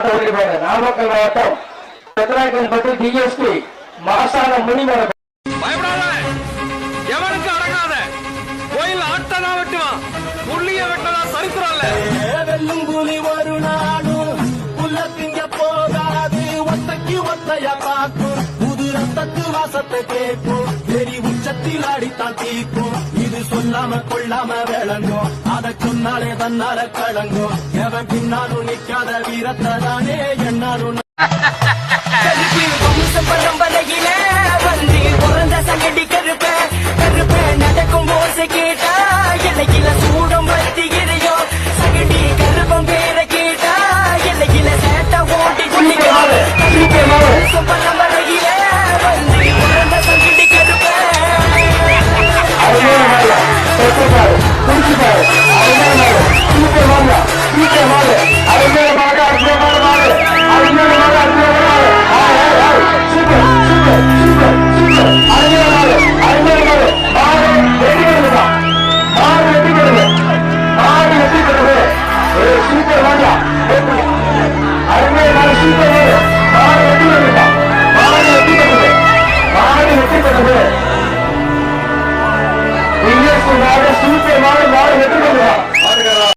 நாமக்கல் மாவட்டம் பெத்தராக்கன்பட்டி டிஎஸ்பி மாசான முனிவர் பயப்படாத எவனுக்கு அடங்காத கோயில் ஆட்டனா வெட்டுவான் புள்ளிய வெட்டதா சரித்திரம் இல்ல வெல்லும் புலி ஒரு நாடும் திங்க போகாது ஒத்தைக்கு ஒத்தைய புது ரத்தத்து வாசத்தை கேட்கும் வெறி உச்சத்தில் அடித்தான் தீக்கும் இது சொல்லாம கொள்ளாம விளங்கும் அதை சொன்னாலே தன்னால கலங்கும் எவன் பின்னாலும் நிக்காத வீரத்தை தானே என்னாலும் principal, governador,